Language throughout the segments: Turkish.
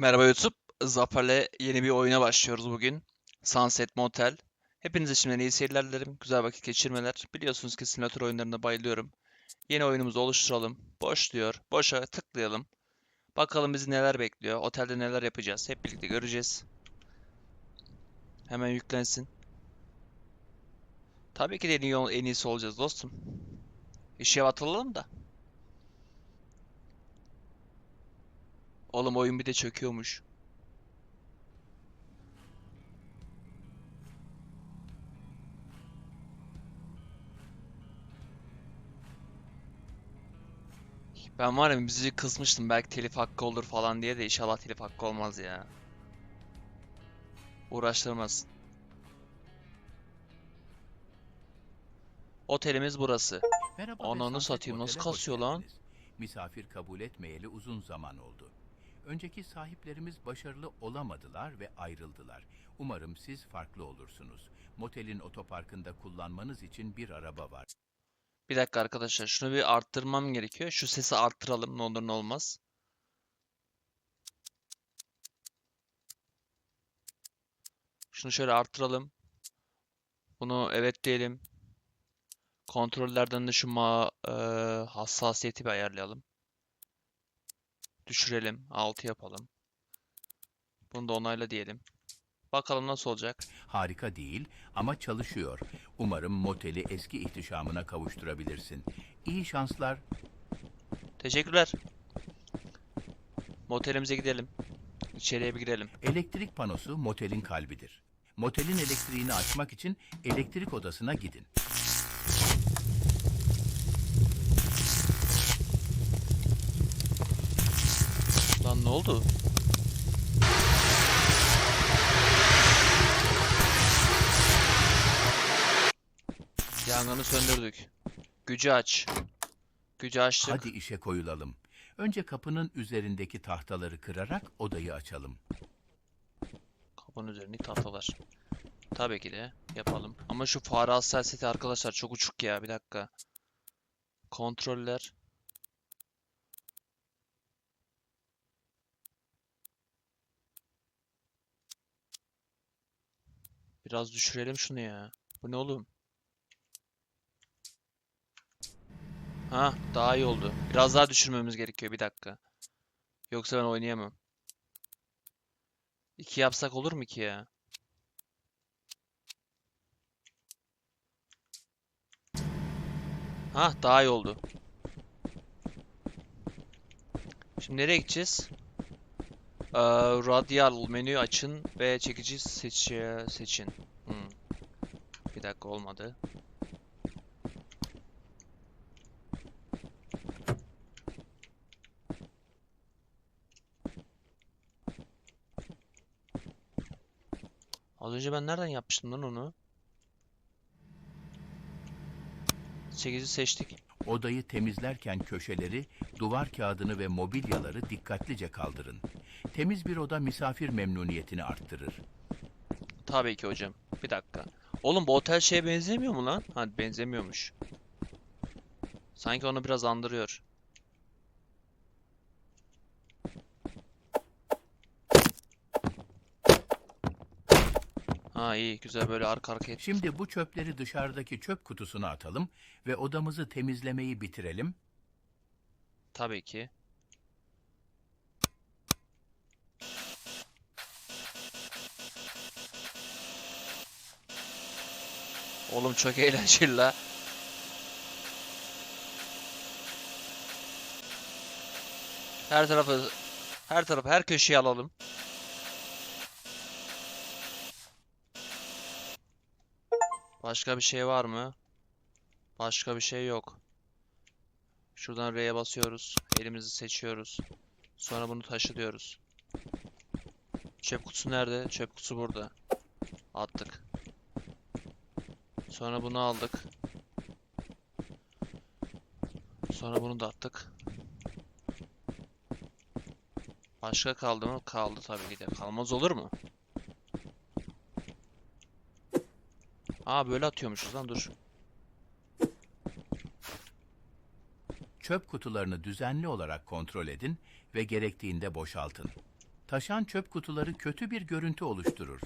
Merhaba YouTube. Zafer'le yeni bir oyuna başlıyoruz bugün. Sunset Motel. Hepinize şimdiden iyi seyirler dilerim. Güzel vakit geçirmeler. Biliyorsunuz ki simülatör oyunlarına bayılıyorum. Yeni oyunumuzu oluşturalım. Boş diyor. Boşa tıklayalım. Bakalım bizi neler bekliyor. Otelde neler yapacağız. Hep birlikte göreceğiz. Hemen yüklensin. Tabii ki de en, iyi, en iyisi olacağız dostum. İşe atılalım da. Oğlum oyun bir de çöküyormuş. Ben var ya müziği kısmıştım belki telif hakkı olur falan diye de inşallah telif hakkı olmaz ya. Uğraştırmasın. Otelimiz burası. Merhaba Ananı satayım, nasıl kasıyor lan? Misafir kabul etmeyeli uzun zaman oldu. Önceki sahiplerimiz başarılı olamadılar ve ayrıldılar. Umarım siz farklı olursunuz. Motelin otoparkında kullanmanız için bir araba var. Bir dakika arkadaşlar şunu bir arttırmam gerekiyor. Şu sesi arttıralım ne olur ne olmaz. Şunu şöyle arttıralım. Bunu evet diyelim. Kontrollerden de şu ma e, hassasiyeti bir ayarlayalım. Düşürelim. 6 yapalım. Bunu da onayla diyelim. Bakalım nasıl olacak. Harika değil ama çalışıyor. Umarım moteli eski ihtişamına kavuşturabilirsin. İyi şanslar. Teşekkürler. Motelimize gidelim. İçeriye bir girelim. Elektrik panosu motelin kalbidir. Motelin elektriğini açmak için elektrik odasına gidin. Lan ne oldu? Yangını söndürdük. Gücü aç. Gücü açtık. Hadi işe koyulalım. Önce kapının üzerindeki tahtaları kırarak odayı açalım. Kapının üzerindeki tahtalar. Tabii ki de yapalım. Ama şu fare hassasiyeti arkadaşlar çok uçuk ya. Bir dakika. Kontroller. Biraz düşürelim şunu ya. Bu ne oğlum? Ha, daha iyi oldu. Biraz daha düşürmemiz gerekiyor. Bir dakika. Yoksa ben oynayamam. İki yapsak olur mu ki ya? Ha, daha iyi oldu. Şimdi nereye gideceğiz? Ee, radyal menüyü açın ve çekici seç seçin. Hmm. Bir dakika olmadı. Az önce ben nereden yapmıştım lan onu? Çekici seçtik. Odayı temizlerken köşeleri, duvar kağıdını ve mobilyaları dikkatlice kaldırın. Temiz bir oda misafir memnuniyetini arttırır. Tabii ki hocam. Bir dakika. Oğlum bu otel şeye benzemiyor mu lan? Ha benzemiyormuş. Sanki onu biraz andırıyor. Ha iyi güzel böyle arka arkaya. Şimdi bu çöpleri dışarıdaki çöp kutusuna atalım ve odamızı temizlemeyi bitirelim. Tabii ki. Oğlum çok eğlenceli la. Her tarafı her tarafı her köşeyi alalım. Başka bir şey var mı? Başka bir şey yok. Şuradan R'ye basıyoruz. Elimizi seçiyoruz. Sonra bunu taşı diyoruz. Çöp kutusu nerede? Çöp kutusu burada. Attık. Sonra bunu aldık. Sonra bunu da attık. Başka kaldı mı? Kaldı tabii ki de. Kalmaz olur mu? Aa böyle atıyormuşuz lan dur. Çöp kutularını düzenli olarak kontrol edin ve gerektiğinde boşaltın. Taşan çöp kutuları kötü bir görüntü oluşturur.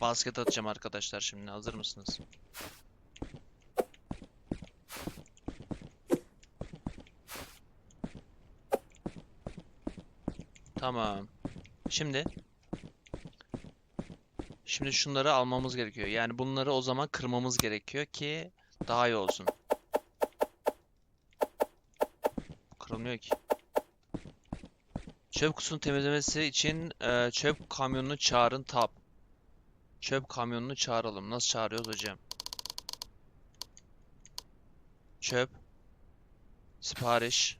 Basket atacağım arkadaşlar şimdi. Hazır mısınız? Tamam. Şimdi Şimdi şunları almamız gerekiyor. Yani bunları o zaman kırmamız gerekiyor ki daha iyi olsun. Kırılmıyor ki. Çöp kutusunu temizlemesi için e, çöp kamyonunu çağırın tab. Çöp kamyonunu çağıralım. Nasıl çağırıyoruz hocam? Çöp. Sipariş.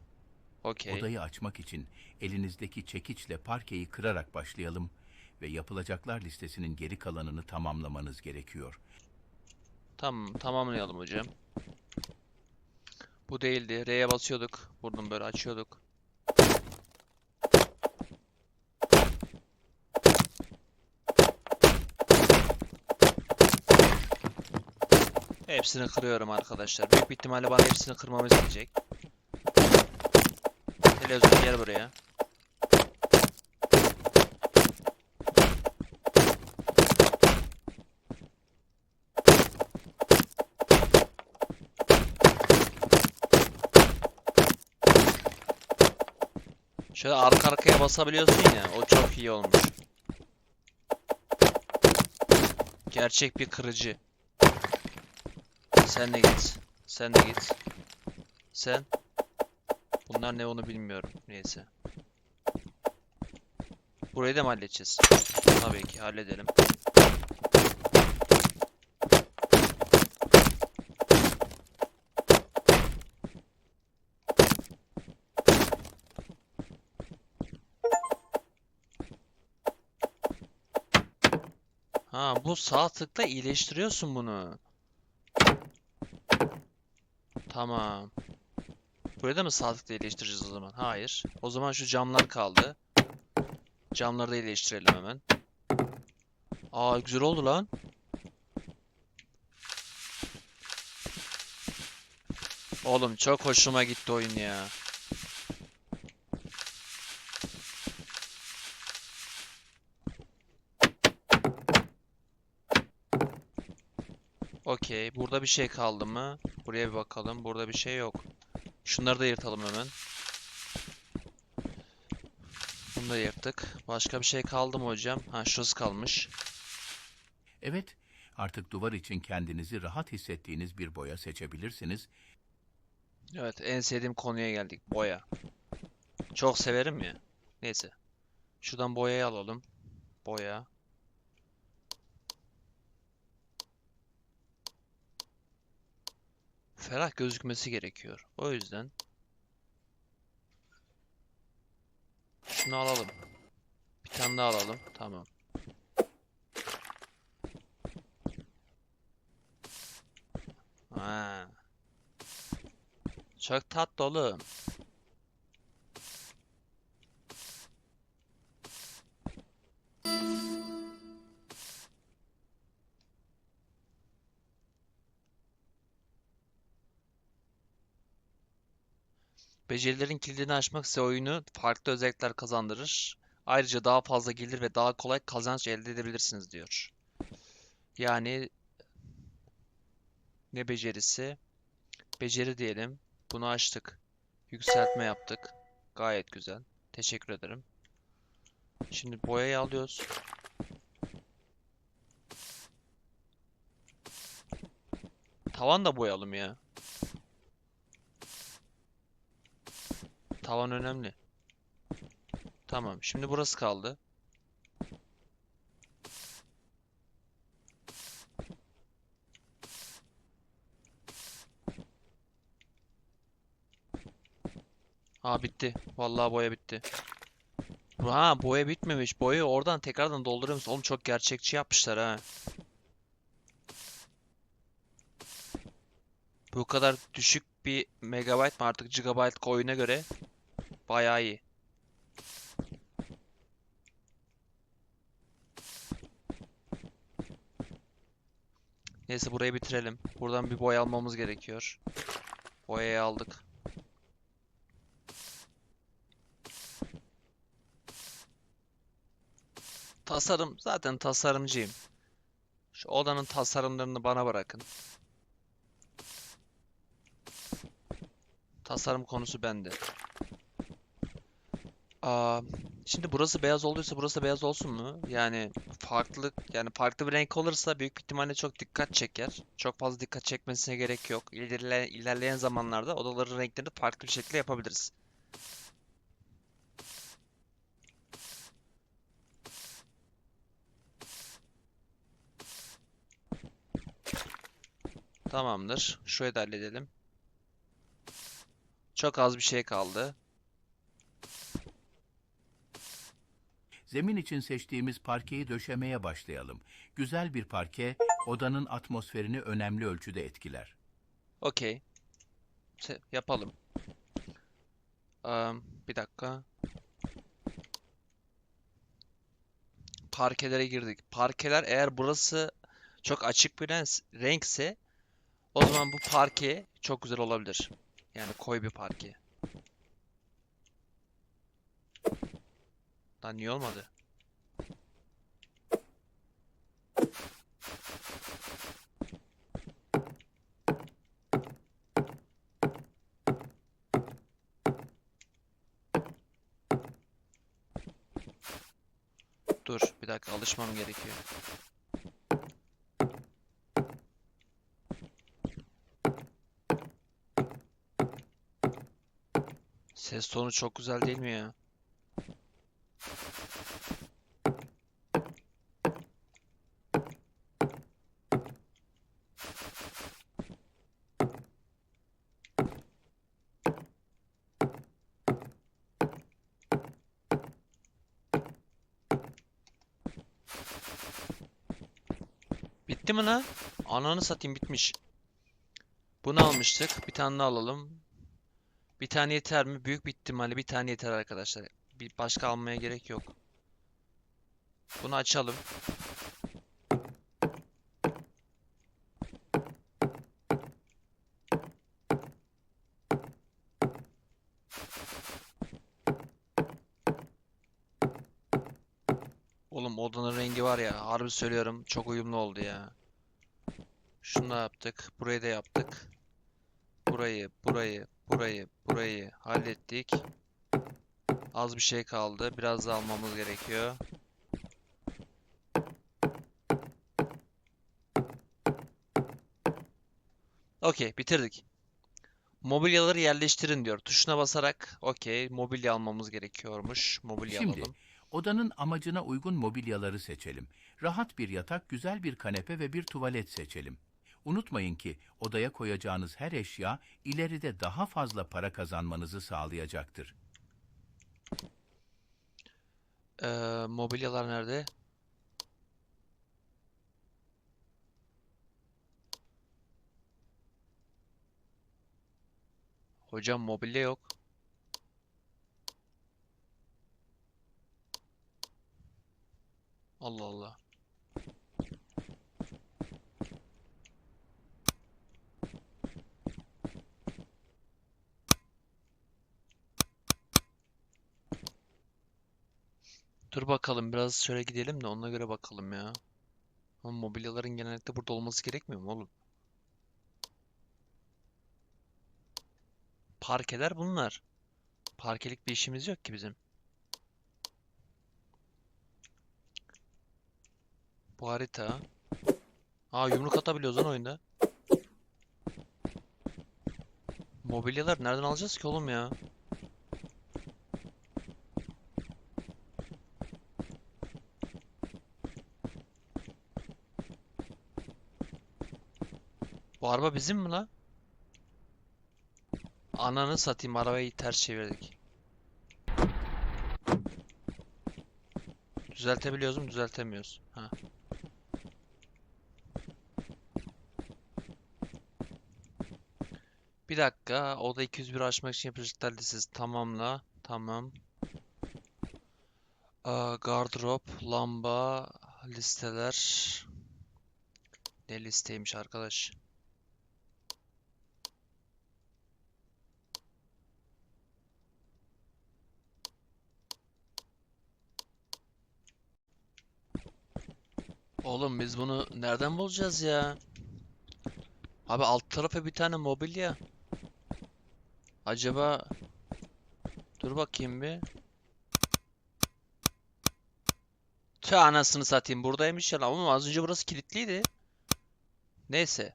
Okey. Odayı açmak için elinizdeki çekiçle parkeyi kırarak başlayalım ve yapılacaklar listesinin geri kalanını tamamlamanız gerekiyor. Tamam, tamamlayalım hocam. Bu değildi. R'ye basıyorduk. Buradan böyle açıyorduk. Hepsini kırıyorum arkadaşlar. Büyük bir ihtimalle bana hepsini kırmamı isteyecek. Televizyon gel buraya. Şöyle arka arkaya basabiliyorsun ya. O çok iyi olmuş. Gerçek bir kırıcı. Sen de git. Sen de git. Sen. Bunlar ne onu bilmiyorum. Neyse. Burayı da mı halledeceğiz? Tabii ki halledelim. Ha bu sağ tıkla iyileştiriyorsun bunu. Tamam. Burayı da mı sağ tıkla iyileştireceğiz o zaman? Hayır. O zaman şu camlar kaldı. Camları da iyileştirelim hemen. Aa güzel oldu lan. Oğlum çok hoşuma gitti oyun ya. Okey. Burada bir şey kaldı mı? Buraya bir bakalım. Burada bir şey yok. Şunları da yırtalım hemen. Bunu da yırttık. Başka bir şey kaldı mı hocam? Ha şurası kalmış. Evet, artık duvar için kendinizi rahat hissettiğiniz bir boya seçebilirsiniz Evet en sevdiğim konuya geldik. Boya. Çok severim ya. Neyse. Şuradan boyayı alalım. Boya. Ferah gözükmesi gerekiyor. O yüzden şunu alalım. Bir tane daha alalım. Tamam. Ha. Çok tatlı oğlum. Becerilerin kilidini açmak size oyunu farklı özellikler kazandırır. Ayrıca daha fazla gelir ve daha kolay kazanç elde edebilirsiniz diyor. Yani ne becerisi? Beceri diyelim. Bunu açtık. Yükseltme yaptık. Gayet güzel. Teşekkür ederim. Şimdi boyayı alıyoruz. Tavan da boyalım ya. Tavan önemli. Tamam. Şimdi burası kaldı. Ha bitti. Vallahi boya bitti. Ha boya bitmemiş. Boyayı oradan tekrardan dolduruyor musun? Oğlum çok gerçekçi yapmışlar ha. Bu kadar düşük bir megabayt mı artık gigabayt oyuna göre bayağı iyi. Neyse burayı bitirelim. Buradan bir boya almamız gerekiyor. Boyayı aldık. Tasarım zaten tasarımcıyım. Şu odanın tasarımlarını bana bırakın. Tasarım konusu bende. Şimdi burası beyaz olduysa burası beyaz olsun mu? Yani farklı yani farklı bir renk olursa büyük ihtimalle çok dikkat çeker. Çok fazla dikkat çekmesine gerek yok. İlerle, ilerleyen zamanlarda odaların renklerini farklı bir şekilde yapabiliriz. Tamamdır. Şurayı da halledelim. Çok az bir şey kaldı. Zemin için seçtiğimiz parkeyi döşemeye başlayalım. Güzel bir parke odanın atmosferini önemli ölçüde etkiler. Okey. Yapalım. Am, bir dakika. Parkelere girdik. Parkeler eğer burası çok açık bir renkse o zaman bu parke çok güzel olabilir. Yani koyu bir parke. Lan niye olmadı? Dur, bir dakika alışmam gerekiyor. Ses tonu çok güzel değil mi ya? Bitti mi lan? Ananı satayım bitmiş. Bunu almıştık. Bir tane daha alalım. Bir tane yeter mi? Büyük bir ihtimalle bir tane yeter arkadaşlar. Bir başka almaya gerek yok. Bunu açalım. Oğlum odanın rengi var ya harbi söylüyorum çok uyumlu oldu ya. Şunu da yaptık. Burayı da yaptık. Burayı, burayı, burayı, burayı hallettik. Az bir şey kaldı. Biraz daha almamız gerekiyor. Okey, bitirdik. Mobilyaları yerleştirin diyor. Tuşuna basarak okey, mobilya almamız gerekiyormuş. Mobilya Şimdi alalım. odanın amacına uygun mobilyaları seçelim. Rahat bir yatak, güzel bir kanepe ve bir tuvalet seçelim. Unutmayın ki odaya koyacağınız her eşya ileride daha fazla para kazanmanızı sağlayacaktır. Ee, mobilyalar nerede? Hocam mobilya yok. Allah Allah. Dur bakalım biraz şöyle gidelim de ona göre bakalım ya. Ama mobilyaların genellikle burada olması gerekmiyor mu oğlum? Parkeler bunlar. Parkelik bir işimiz yok ki bizim. Bu harita. Aa yumruk atabiliyoruz lan oyunda. Mobilyalar nereden alacağız ki oğlum ya? Araba bizim mi lan? Ananı satayım arabayı ters çevirdik. Düzeltebiliyoruz mu? Düzeltemiyoruz. Ha. Bir dakika. Oda 201 açmak için yapacaklar listesi tamamla. Tamam. Aa, gardırop, lamba, listeler. Ne listeymiş arkadaş? Oğlum biz bunu nereden bulacağız ya? Abi alt tarafa bir tane mobilya. Acaba dur bakayım bir. Tüh anasını satayım buradaymış ya ama az önce burası kilitliydi. Neyse.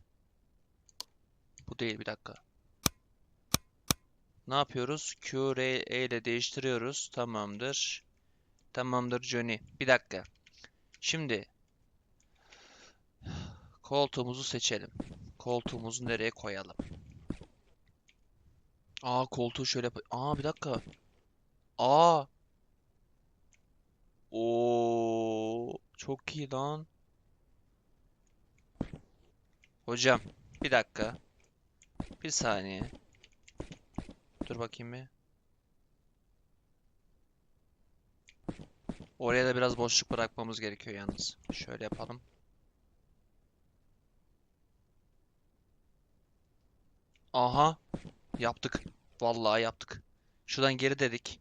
Bu değil bir dakika. Ne yapıyoruz? Q, R, E ile değiştiriyoruz. Tamamdır. Tamamdır Johnny. Bir dakika. Şimdi koltuğumuzu seçelim. Koltuğumuzu nereye koyalım? Aa koltuğu şöyle Aa bir dakika. Aa. Oo çok iyi lan. Hocam bir dakika. Bir saniye. Dur bakayım bir. Oraya da biraz boşluk bırakmamız gerekiyor yalnız. Şöyle yapalım. Aha. Yaptık. Vallahi yaptık. Şuradan geri dedik.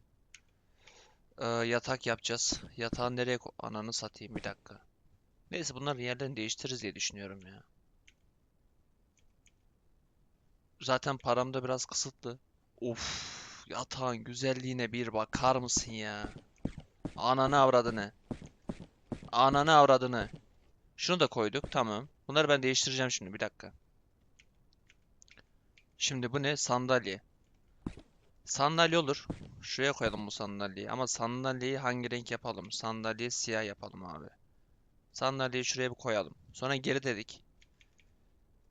Ee, yatak yapacağız. Yatağı nereye ko- Ananı satayım bir dakika. Neyse bunların yerlerini değiştiririz diye düşünüyorum ya. Zaten param da biraz kısıtlı. Of, yatağın güzelliğine bir bakar mısın ya? Ananı avradını. Ananı avradını. Şunu da koyduk. Tamam. Bunları ben değiştireceğim şimdi. Bir dakika. Şimdi bu ne? Sandalye. Sandalye olur. Şuraya koyalım bu sandalyeyi. Ama sandalyeyi hangi renk yapalım? Sandalyeyi siyah yapalım abi. Sandalyeyi şuraya bir koyalım. Sonra geri dedik.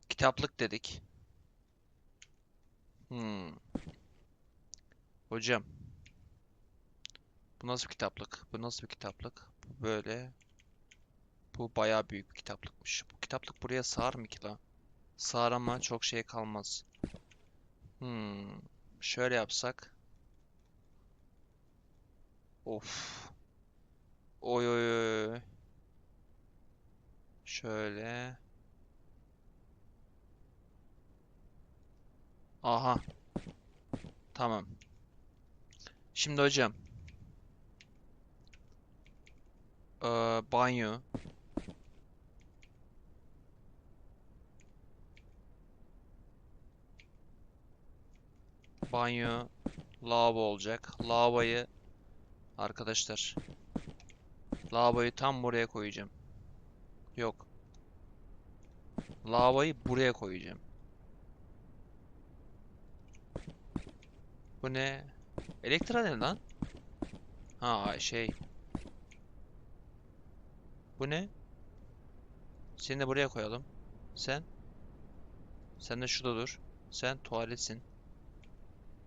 Kitaplık dedik. Hmm. Hocam. Bu nasıl bir kitaplık? Bu nasıl bir kitaplık? Bu böyle. Bu bayağı büyük bir kitaplıkmış. Bu kitaplık buraya sığar mı ki lan? Sığar ama çok şey kalmaz. Hmm. Şöyle yapsak. Of. Oy oy oy. Şöyle. Aha. Tamam. Şimdi hocam. Ee, banyo. Banyo. Lavabo olacak. Lavaboyu arkadaşlar. Lavaboyu tam buraya koyacağım. Yok. Lavaboyu buraya koyacağım. Bu ne? Elektra ne lan? Ha şey. Bu ne? Seni de buraya koyalım. Sen? Sen de şurada dur. Sen tuvaletsin.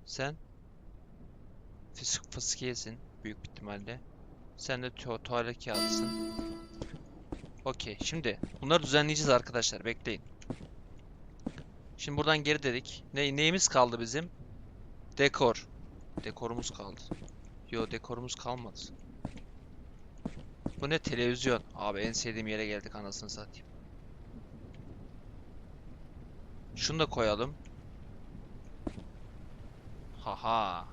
Sen? Fıs fıskiyesin. Büyük ihtimalle. Sen de tu tuvalet kağıdısın. Okey. Şimdi bunları düzenleyeceğiz arkadaşlar. Bekleyin. Şimdi buradan geri dedik. Ne, neyimiz kaldı bizim? Dekor. Dekorumuz kaldı. Yo dekorumuz kalmadı. Bu ne? Televizyon. Abi en sevdiğim yere geldik anasını satayım. Şunu da koyalım. Haha.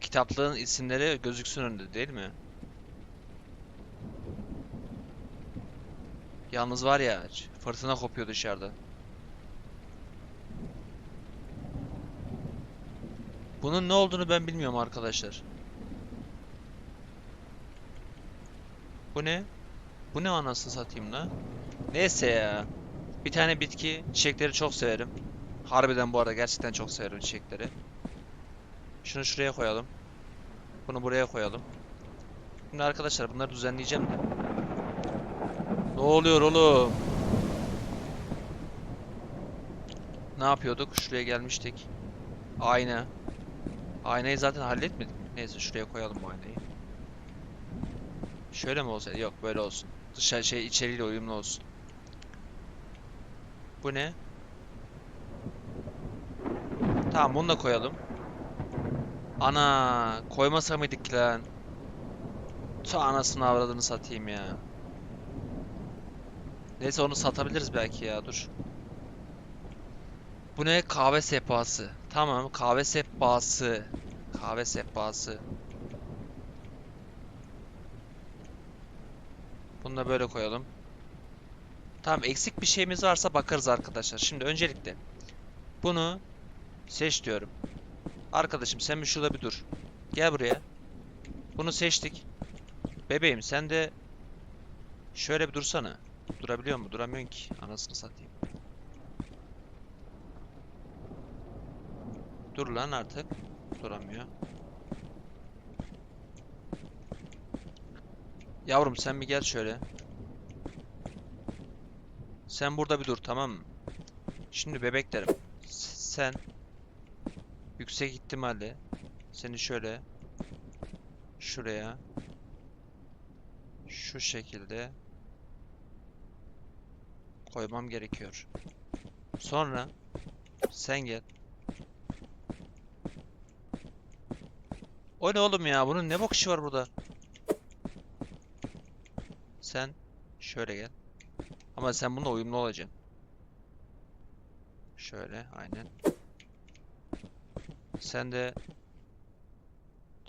Kitaplığın isimleri gözüksün önünde değil mi? Yalnız var ya fırtına kopuyor dışarıda. Bunun ne olduğunu ben bilmiyorum arkadaşlar. Bu ne? Bu ne anasını satayım la? Neyse ya. Bir tane bitki. Çiçekleri çok severim. Harbiden bu arada gerçekten çok severim çiçekleri. Şunu şuraya koyalım. Bunu buraya koyalım. Şimdi arkadaşlar bunları düzenleyeceğim de. Ne oluyor oğlum? Ne yapıyorduk? Şuraya gelmiştik. Ayna. Aynayı zaten halletmedik? Neyse şuraya koyalım bu aynayı. Şöyle mi olsaydı? Yok böyle olsun. Dışarı şey içeriyle uyumlu olsun. Bu ne? Tamam bunu da koyalım. Ana koymasa mıydık lan? Tüh anasını avradını satayım ya. Neyse onu satabiliriz belki ya dur. Bu ne? Kahve sehpası. Tamam kahve sehpası. Kahve sehpası. Bunu da böyle koyalım. Tamam eksik bir şeyimiz varsa bakarız arkadaşlar. Şimdi öncelikle bunu seç diyorum. Arkadaşım sen bir şurada bir dur. Gel buraya. Bunu seçtik. Bebeğim sen de şöyle bir dursana. Durabiliyor mu? Duramıyorsun ki. Anasını satayım. Dur lan artık. Duramıyor. Yavrum sen bir gel şöyle. Sen burada bir dur tamam mı? Şimdi bebeklerim. Sen yüksek ihtimalle seni şöyle şuraya şu şekilde koymam gerekiyor. Sonra sen gel. O ne oğlum ya? Bunun ne bok işi var burada? Sen şöyle gel. Ama sen bununla uyumlu olacaksın. Şöyle, aynen. Sen de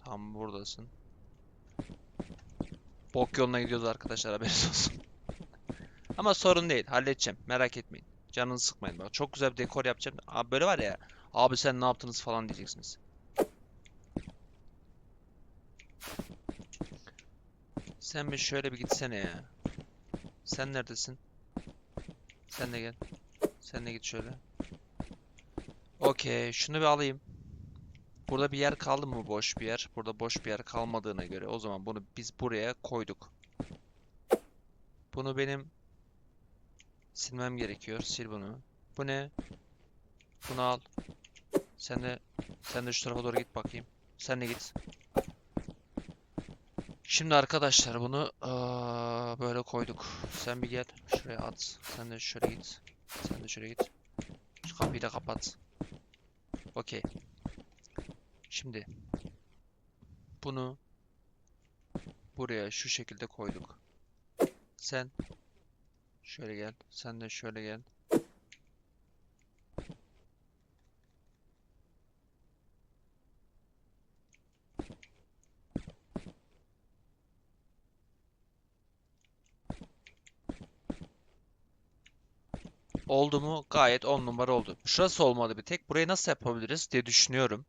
tam buradasın. Bok yoluna gidiyoruz arkadaşlar haberiniz olsun. Ama sorun değil, halledeceğim. Merak etmeyin. Canınızı sıkmayın. Bak çok güzel bir dekor yapacağım. Abi böyle var ya. Abi sen ne yaptınız falan diyeceksiniz. Sen bir şöyle bir gitsene ya. Sen neredesin? Sen de gel. Sen de git şöyle. Okey, şunu bir alayım. Burada bir yer kaldı mı boş bir yer? Burada boş bir yer kalmadığına göre o zaman bunu biz buraya koyduk. Bunu benim silmem gerekiyor. Sil bunu. Bu ne? Bunu al. Sen de sen de şu tarafa doğru git bakayım. Sen de git. Şimdi arkadaşlar bunu aa, böyle koyduk. Sen bir gel. Şuraya at. Sen de şöyle git. Sen de şöyle git. Şu kapıyı da kapat. Okey. Şimdi bunu buraya şu şekilde koyduk. Sen şöyle gel. Sen de şöyle gel. Oldu mu? Gayet 10 numara oldu. Şurası olmadı bir tek. Burayı nasıl yapabiliriz diye düşünüyorum.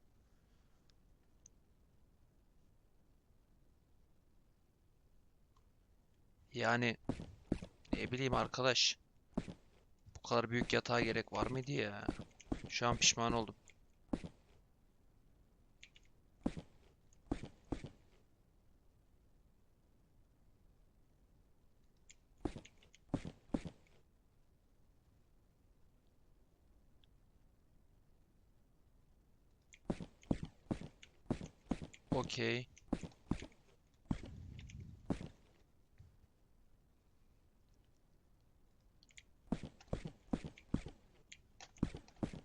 Yani ne bileyim arkadaş. Bu kadar büyük yatağa gerek var mıydı ya? Şu an pişman oldum. Okey.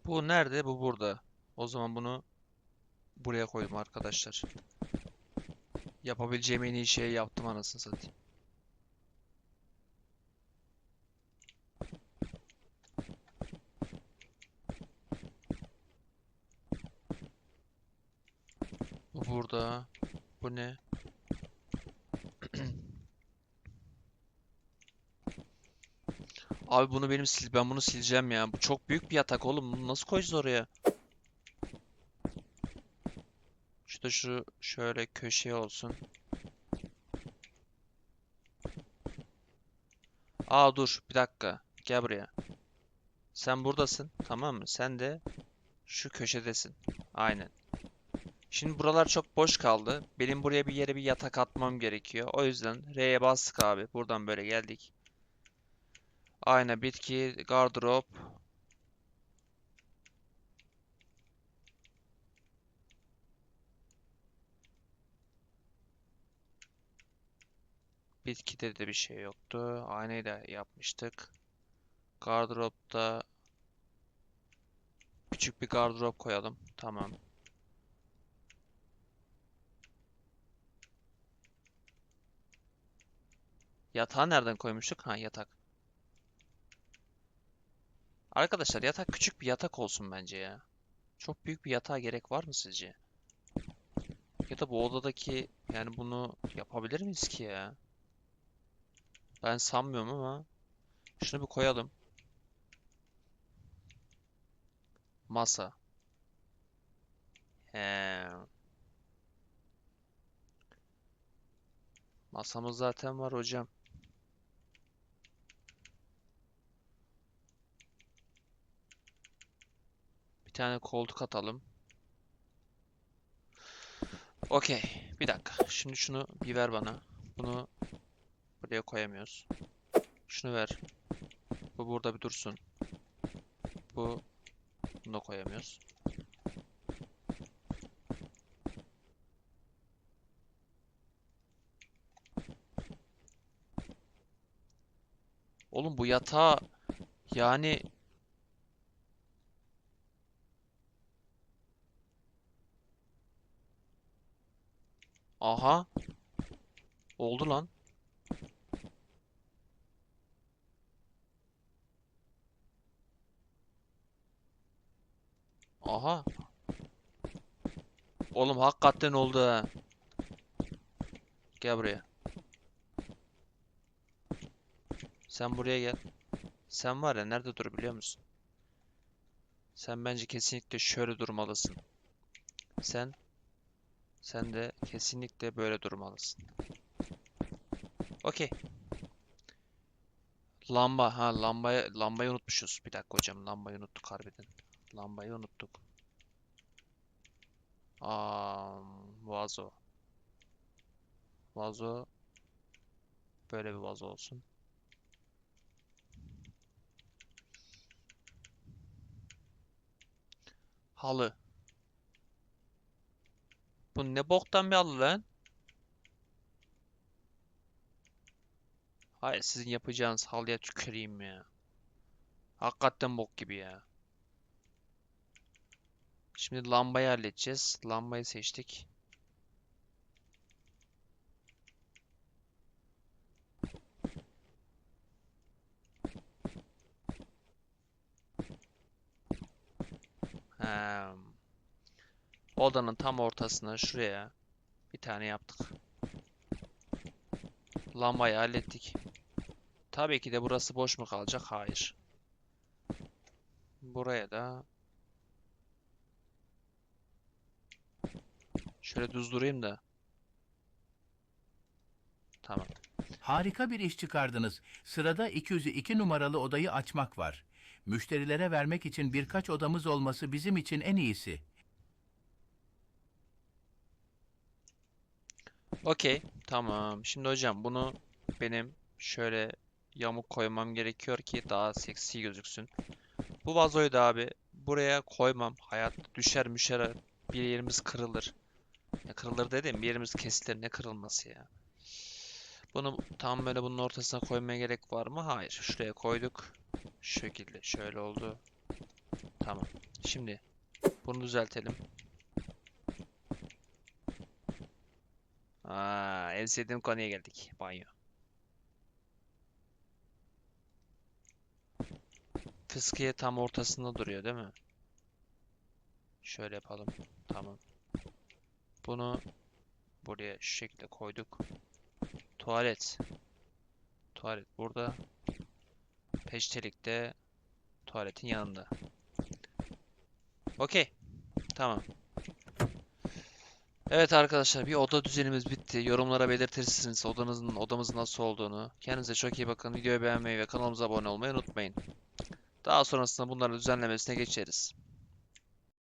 Bu nerede? Bu burada. O zaman bunu buraya koydum arkadaşlar. Yapabileceğim en iyi şeyi yaptım anasını satayım. Bu burada. Bu ne? Abi bunu benim sil ben bunu sileceğim ya. Bu çok büyük bir yatak oğlum. Bunu nasıl koyacağız oraya? Şu da şu şöyle köşeye olsun. Aa dur bir dakika. Gel buraya. Sen buradasın tamam mı? Sen de şu köşedesin. Aynen. Şimdi buralar çok boş kaldı. Benim buraya bir yere bir yatak atmam gerekiyor. O yüzden R'ye bastık abi. Buradan böyle geldik. Ayna, bitki, gardırop. Bitkide de bir şey yoktu. Aynayı da yapmıştık. Gardıropta küçük bir gardırop koyalım. Tamam. Yatağı nereden koymuştuk? Ha yatak. Arkadaşlar yatak küçük bir yatak olsun bence ya. Çok büyük bir yatağa gerek var mı sizce? Ya da bu odadaki yani bunu yapabilir miyiz ki ya? Ben sanmıyorum ama. Şunu bir koyalım. Masa. He. Masamız zaten var hocam. Bir tane koltuk atalım. Okey. Bir dakika. Şimdi şunu bir ver bana. Bunu buraya koyamıyoruz. Şunu ver. Bu burada bir dursun. Bu bunu da koyamıyoruz. Oğlum bu yatağı yani Aha. Oldu lan. Aha. Oğlum hakikaten oldu. Gel buraya. Sen buraya gel. Sen var ya nerede dur biliyor musun? Sen bence kesinlikle şöyle durmalısın. Sen sen de kesinlikle böyle durmalısın. Okey. Lamba ha lambayı lambayı unutmuşuz. Bir dakika hocam lambayı unuttuk harbiden. Lambayı unuttuk. Aa, vazo. Vazo böyle bir vazo olsun. Halı. Bu ne boktan bir halı lan? Hayır sizin yapacağınız halıya tüküreyim ya. Hakikaten bok gibi ya. Şimdi lambayı halledeceğiz. Lambayı seçtik. Hem. Odanın tam ortasına şuraya bir tane yaptık. Lambayı hallettik. Tabii ki de burası boş mu kalacak? Hayır. Buraya da şöyle düz durayım da. Tamam. Harika bir iş çıkardınız. Sırada 202 numaralı odayı açmak var. Müşterilere vermek için birkaç odamız olması bizim için en iyisi. Okey. Tamam. Şimdi hocam bunu benim şöyle yamuk koymam gerekiyor ki daha seksi gözüksün. Bu vazoyu da abi buraya koymam. Hayat düşer müşer bir yerimiz kırılır. Ya kırılır dedim bir yerimiz kesilir ne kırılması ya. Bunu tam böyle bunun ortasına koymaya gerek var mı? Hayır. Şuraya koyduk. Şu şekilde şöyle oldu. Tamam. Şimdi bunu düzeltelim. Aa, en sevdiğim konuya geldik. Banyo. Fıskiye tam ortasında duruyor değil mi? Şöyle yapalım. Tamam. Bunu buraya şu şekilde koyduk. Tuvalet. Tuvalet burada. Peştelik de tuvaletin yanında. Okey. Tamam. Evet arkadaşlar bir oda düzenimiz bitti. Yorumlara belirtirsiniz odanızın odamızın nasıl olduğunu. Kendinize çok iyi bakın. Videoyu beğenmeyi ve kanalımıza abone olmayı unutmayın. Daha sonrasında bunların düzenlemesine geçeriz.